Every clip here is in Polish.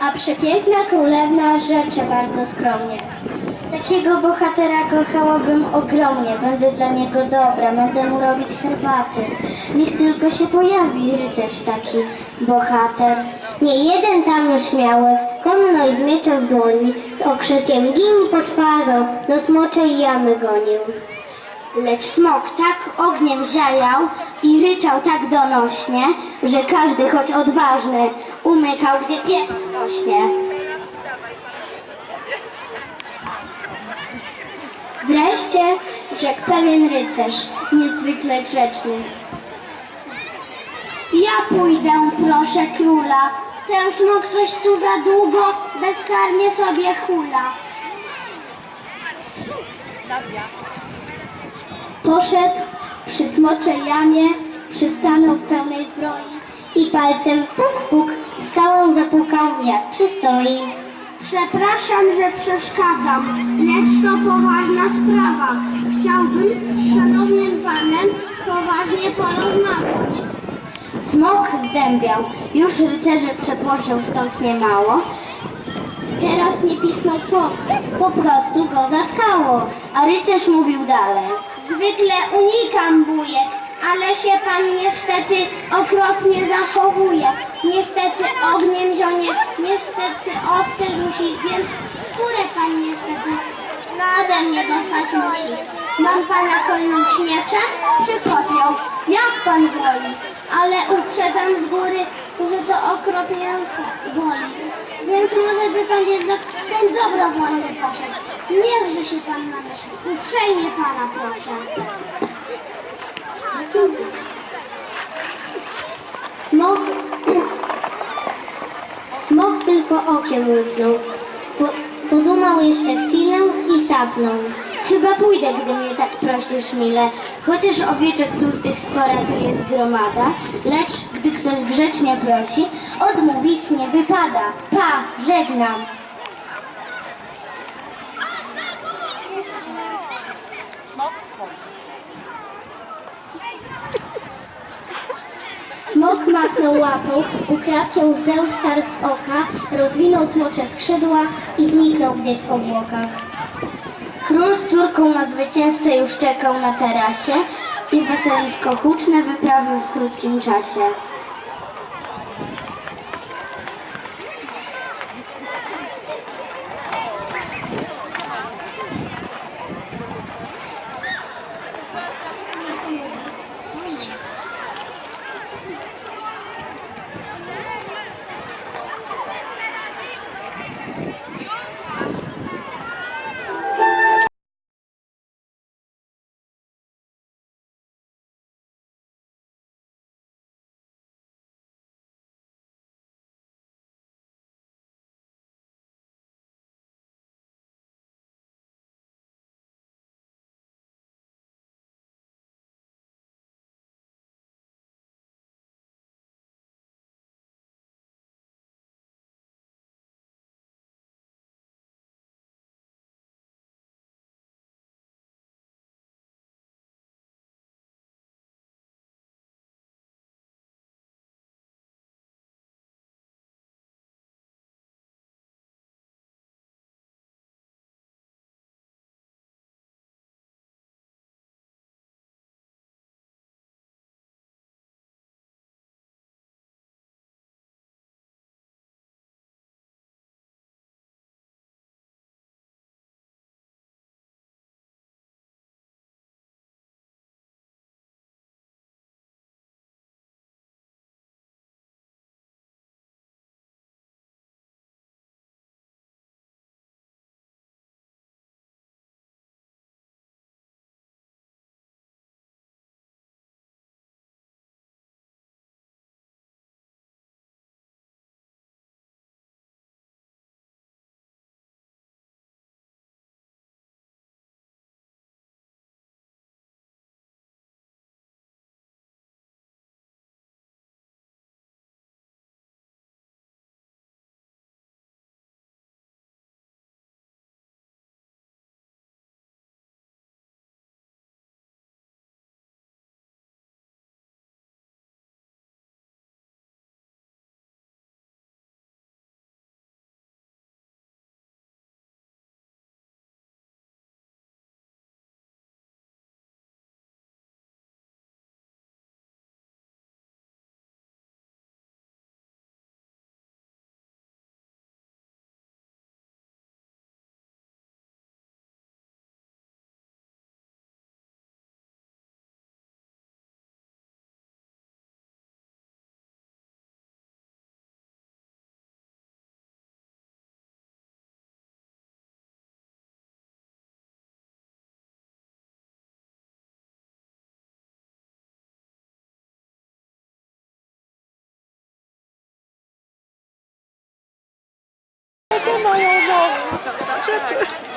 a przepiękna królewna rzecze bardzo skromnie. Takiego bohatera kochałabym ogromnie, będę dla niego dobra, będę mu robić herbaty. Niech tylko się pojawi rycerz taki bohater. Nie jeden tam już śmiałek, konno i z mieczem w dłoni, z okrzykiem gin poczwarą, do smoczej jamy gonił. Lecz smok tak ogniem ziajał i ryczał tak donośnie, że każdy, choć odważny, umykał, gdzie pieprz rośnie. Wreszcie rzekł pewien rycerz, niezwykle grzeczny. Ja pójdę, proszę króla. Ten smok coś tu za długo bezkarnie sobie hula. Poszedł przy smoczej jamie, przystanął w pełnej zbroi i palcem puk puk w skałę zapukał jak przystoi. Przepraszam, że przeszkadzam, lecz to poważna sprawa. Chciałbym z szanownym panem poważnie porozmawiać. Smok zdębiał, już rycerze przepłoszył stąd niemało. Teraz nie pisnął słowa, po prostu go zatkało, a rycerz mówił dalej. Zwykle unikam bujek, ale się pan niestety okropnie zachowuje. Niestety ogniem zionie, niestety owce dusi, więc skórę pan niestety ode mnie dostać musi. Mam pana kolnąć mieczem czy kotwią? Jak pan woli? Ale uprzedzam z góry, że to okropnie boli. Więc może by pan jednak ten dobrowolny poszedł. Niechże się pan namyśli. Uprzejmie pana proszę. Smok... Smok tylko okiem łyknął. Po, podumał jeszcze chwilę i sapnął. Chyba pójdę, gdy mnie tak prosisz, mile. Chociaż owieczek tłustych spora tu jest gromada, lecz gdy ktoś grzecznie prosi, odmówić nie wypada. Pa, żegnam. Smok machnął łapą, ukradkiem łzę star z oka, rozwinął smocze skrzydła i zniknął gdzieś w obłokach. Król z córką na zwycięzcę już czekał na tarasie i weselisko huczne wyprawił w krótkim czasie.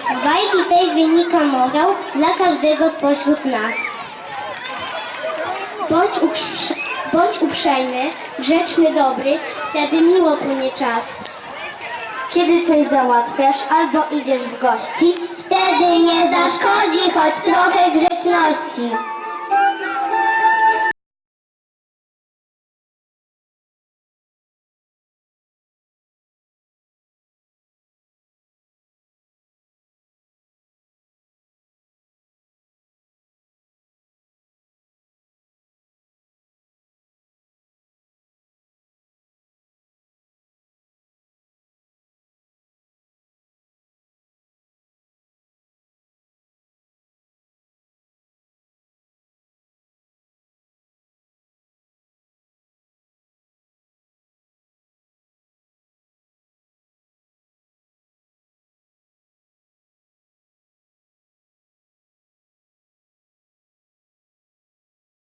Z bajki tej wynika morał dla każdego spośród nas. Bądź, uprze- bądź uprzejmy, grzeczny, dobry, wtedy miło płynie czas. Kiedy coś załatwiasz albo idziesz w gości, wtedy nie zaszkodzi choć trochę grzeczności.